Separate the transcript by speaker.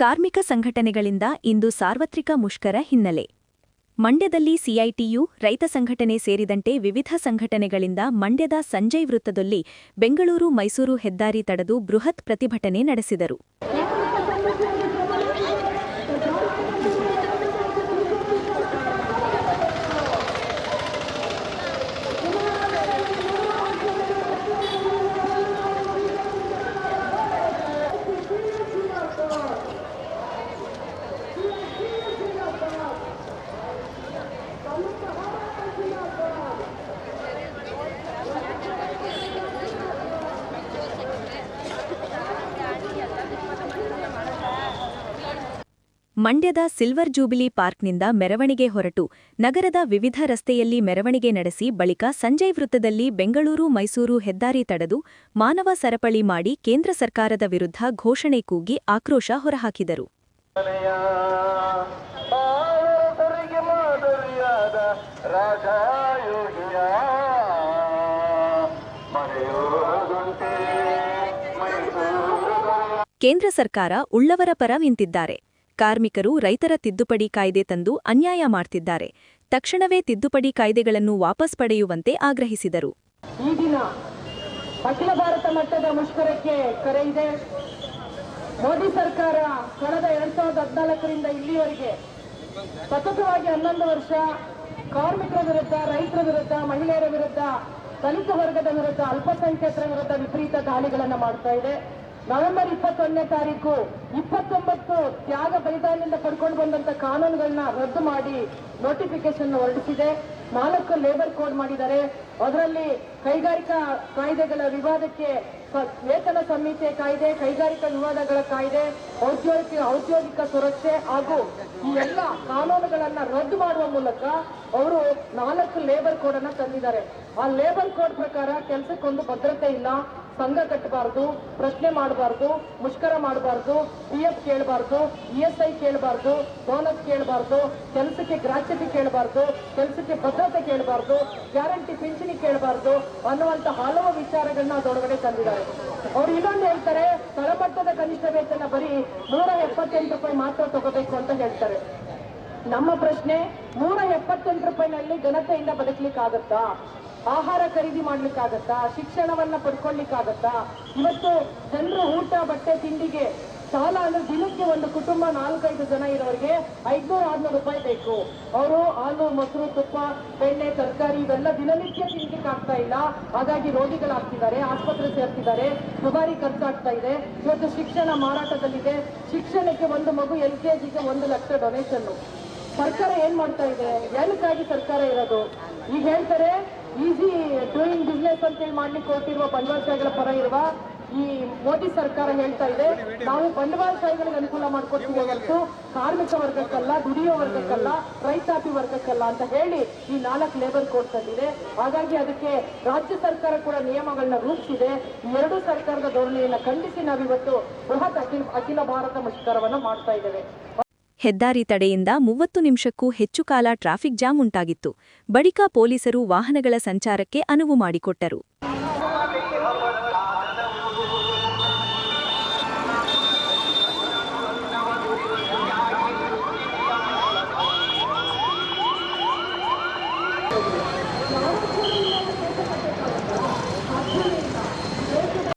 Speaker 1: ಕಾರ್ಮಿಕ ಸಂಘಟನೆಗಳಿಂದ ಇಂದು ಸಾರ್ವತ್ರಿಕ ಮುಷ್ಕರ ಹಿನ್ನೆಲೆ. ಮಂಡ್ಯದಲ್ಲಿ ಸಿಐಟಿಯು ರೈತ ಸಂಘಟನೆ ಸೇರಿದಂತೆ ವಿವಿಧ ಸಂಘಟನೆಗಳಿಂದ ಮಂಡ್ಯದ ಸಂಜಯ್ ವೃತ್ತದಲ್ಲಿ ಬೆಂಗಳೂರು ಮೈಸೂರು ಹೆದ್ದಾರಿ ತಡೆದು ಬೃಹತ್ ಪ್ರತಿಭಟನೆ ನಡೆಸಿದರು. ಮಂಡ್ಯದ ಸಿಲ್ವರ್ ಜೂಬಿಲಿ ಪಾರ್ಕ್ನಿಂದ ಮೆರವಣಿಗೆ ಹೊರಟು. ನಗರದ ವಿವಿಧ ರಸ್ತೆಯಲ್ಲಿ ಮೆರವಣಿಗೆ ನಡೆಸಿ ಬಳಿಕ ಸಂಜಯ್ ವೃತ್ತದಲ್ಲಿ ಬೆಂಗಳೂರು ಮೈಸೂರು ಹೆದ್ದಾರಿ ತಡೆದು ಮಾನವ ಸರಪಳಿ ಮಾಡಿ ಕೇಂದ್ರ ಸರ್ಕಾರದ ವಿರುದ್ಧ ಘೋಷಣೆ ಕೂಗಿ ಆಕ್ರೋಶ ಹೊರಹಾಕಿದರು. ಕೇಂದ್ರ ಸರ್ಕಾರ ಉಳ್ಳವರ ಪರ ನಿಂತಿದ್ದಾರೆ. ಕಾರ್ಮಿಕರು ರೈತರ ತಿದ್ದುಪಡಿ ಕಾಯ್ದೆ ತಂದು ಅನ್ಯಾಯ ಮಾಡ್ತಿದ್ದಾರೆ. ತಕ್ಷಣವೇ ತಿದ್ದುಪಡಿ ಕಾಯ್ದೆಗಳನ್ನು ವಾಪಸ್ ಪಡೆಯುವಂತೆ ಆಗ್ರಹಿಸಿದರು.
Speaker 2: ಈ ದಿನ ಅಖಿಲ ಭಾರತ ಮಟ್ಟದ ಮುಷ್ಕರಕ್ಕೆ ಕರೆ ಇದೆ. ಮೋದಿ ಸರ್ಕಾರ ಕಳೆದ ಎರಡ್ ಸಾವಿರದ ಹದಿನಾಲ್ಕರಿಂದ ಇಲ್ಲಿವರೆಗೆ ಸತತವಾಗಿ ಹನ್ನೊಂದು ವರ್ಷ ಕಾರ್ಮಿಕರ ವಿರುದ್ಧ, ರೈತರ ವಿರುದ್ಧ, ಮಹಿಳೆಯರ ವಿರುದ್ಧ, ದಲಿತ ವರ್ಗದ ವಿರುದ್ಧ ಅಲ್ಪಸಂಖ್ಯಾತರ ವಿರುದ್ಧ ವಿಪರೀತ ದಾಳಿಗಳನ್ನು ಮಾಡ್ತಾ ಇದೆ. ನವೆಂಬರ್ ಇಪ್ಪತ್ತೊಂದನೇ ತಾರೀಕು ಇಪ್ಪತ್ತೊಂಬತ್ತು ತ್ಯಾಗ ಬಲಿದಾನದಿಂದ ಪಡ್ಕೊಂಡು ಬಂದಂತ ಕಾನೂನುಗಳನ್ನ ರದ್ದು ಮಾಡಿ ನೋಟಿಫಿಕೇಶನ್ ಹೊರಡಿಸಿದೆ. ನಾಲ್ಕು ಲೇಬರ್ ಕೋಡ್ ಮಾಡಿದ್ದಾರೆ. ಅದರಲ್ಲಿ ಕೈಗಾರಿಕಾ ಕಾಯ್ದೆಗಳ ವಿವಾದಕ್ಕೆ ವೇತನ ಸಂಹಿತೆ ಕಾಯ್ದೆ, ಕೈಗಾರಿಕಾ ವಿವಾದಗಳ ಕಾಯ್ದೆ, ಔದ್ಯೋಗಿಕ ಔದ್ಯೋಗಿಕ ಸುರಕ್ಷೆ ಹಾಗೂ ಈ ಎಲ್ಲ ಕಾನೂನುಗಳನ್ನ ರದ್ದು ಮಾಡುವ ಮೂಲಕ ಅವರು ನಾಲ್ಕು ಲೇಬರ್ ಕೋಡ್ ಅನ್ನ ತಂದಿದ್ದಾರೆ. ಆ ಲೇಬರ್ ಕೋಡ್ ಪ್ರಕಾರ ಕೆಲಸಕ್ಕೊಂದು ಭದ್ರತೆ ಇಲ್ಲ. ಸಂಘ ಕಟ್ಟಬಾರ್ದು, ಪ್ರಶ್ನೆ ಮಾಡಬಾರ್ದು, ಮುಷ್ಕರ ಮಾಡಬಾರ್ದು ಪಿ ಎಫ್ ಕೇಳಬಾರ್ದು ಇ ಎಸ್ ಐ ಕೇಳಬಾರ್ದು ಬೋನಸ್ ಕೇಳಬಾರ್ದು, ಕೆಲಸಕ್ಕೆ ಗ್ರಾಚ್ಯತೆ ಕೇಳಬಾರ್ದು, ಕೆಲಸಕ್ಕೆ ಭದ್ರತೆ ಕೇಳಬಾರ್ದು ಗ್ಯಾರಂಟಿ ಪಿಂಚಣಿ ಕೇಳಬಾರ್ದು ಅನ್ನುವಂತ ಹಲವು ವಿಚಾರಗಳನ್ನ ಅದೊಳಗಡೆ ತಂದಿದ್ದಾರೆ. ಅವ್ರು ಇನ್ನೊಂದು ಹೇಳ್ತಾರೆ, ತಳಮಟ್ಟದ ಕನಿಷ್ಠ ವೇತನ ಬರೀ ನೂರ ಎಪ್ಪತ್ತೆಂಟು ರೂಪಾಯಿ ಮಾತ್ರ ತಗೋಬೇಕು ಅಂತ ಹೇಳ್ತಾರೆ. ನಮ್ಮ ಪ್ರಶ್ನೆ, ನೂರ ಎಪ್ಪತ್ತೆಂಟು ರೂಪಾಯಿನಲ್ಲಿ ಘನತೆಯಿಂದ ಬದುಕಲಿಕ್ಕಾಗತ್ತಾ? ಆಹಾರ ಖರೀದಿ ಮಾಡ್ಲಿಕ್ಕಾಗತ್ತಾ, ಶಿಕ್ಷಣವನ್ನ ಪಡ್ಕೊಳ್ಲಿಕ್ಕಾಗತ್ತಾ ಇವತ್ತು ಜನರು ಊಟ, ಬಟ್ಟೆ, ತಿಂಡಿಗೆ ಸಾಲ ಅಂದ್ರೆ ದಿನಕ್ಕೆ ಒಂದು ಕುಟುಂಬ ನಾಲ್ಕೈದು ಜನ ಇರೋರಿಗೆ ಐದ್ನೂರ, ಆರ್ನೂರು ರೂಪಾಯಿ ಬೇಕು. ಅವರು ಹಾಲು, ಮೊಸರು, ತುಪ್ಪ, ಬೆಣ್ಣೆ, ತರಕಾರಿ ಇವೆಲ್ಲ ದಿನನಿತ್ಯ ತಿನ್ಲಿಕ್ಕೆ ಆಗ್ತಾ ಇಲ್ಲ. ಹಾಗಾಗಿ ರೋಗಿಗಳಾಗ್ತಿದ್ದಾರೆ, ಆಸ್ಪತ್ರೆ ಸೇರ್ತಿದ್ದಾರೆ, ದುಬಾರಿ ಖರ್ಚಾಗ್ತಾ ಇದೆ. ಇವತ್ತು ಶಿಕ್ಷಣ ಮಾರಾಟದಲ್ಲಿದೆ. ಶಿಕ್ಷಣಕ್ಕೆ ಒಂದು ಮಗು ಎಲ್ ಕೆ ಜಿಗೆ ಒಂದು ಲಕ್ಷ ಡೊನೇಷನ್ ಸರ್ಕಾರ ಏನ್ ಮಾಡ್ತಾ ಇದೆ? ಏನಕ್ಕಾಗಿ ಸರ್ಕಾರ ಇರೋದು? ಈಗ ಹೇಳ್ತಾರೆ ಈಸಿ ಡೂಯಿಂಗ್ ಬಿಸ್ನೆಸ್ ಅಂತ ಹೇಳಿ ಮಾಡ್ಲಿಕ್ಕೆ ಹೊರಟಿರುವ ಬಂಡವಾಳಶಾಹಿಗಳ ಪರ ಇರುವ ಈ ಮೋದಿ ಸರ್ಕಾರ ಹೇಳ್ತಾ ಇದೆ. ನಾವು ಬಂಡವಾಳಶಾಹಿಗಳಿಗೆ ಅನುಕೂಲ ಮಾಡ್ಕೊಡ್ತೀವಿ ಹೊರತು ಕಾರ್ಮಿಕ ವರ್ಗಕ್ಕಲ್ಲ, ದುಡಿಯೋ ವರ್ಗಕ್ಕಲ್ಲ, ರೈತಾಪಿ ವರ್ಗಕ್ಕಲ್ಲ ಅಂತ ಹೇಳಿ ಈ ನಾಲ್ಕು ಲೇಬರ್ ಕೋಡ್ ತಂದಿದೆ ಹಾಗಾಗಿ ಅದಕ್ಕೆ ರಾಜ್ಯ ಸರ್ಕಾರ ಕೂಡ ನಿಯಮಗಳನ್ನ ರೂಪಿಸಿದೆ. ಎರಡು ಸರ್ಕಾರದ ಧೋರಣೆಯನ್ನ ಖಂಡಿಸಿ ನಾವಿವತ್ತು ಬೃಹತ್ ಅಖಿಲ ಅಖಿಲ ಭಾರತ ಮುಷ್ಕರವನ್ನು ಮಾಡ್ತಾ ಇದ್ದೇವೆ.
Speaker 1: ಹೆದ್ದಾರಿ ತಡೆಯಿಂದ ಮೂವತ್ತು ನಿಮಿಷಕ್ಕೂ ಹೆಚ್ಚು ಕಾಲ ಟ್ರಾಫಿಕ್ ಜಾಮ್ ಉಂಟಾಗಿತ್ತು. ಬಳಿಕ ಪೊಲೀಸರು ವಾಹನಗಳ ಸಂಚಾರಕ್ಕೆ ಅನುವು ಮಾಡಿಕೊಟ್ಟರು.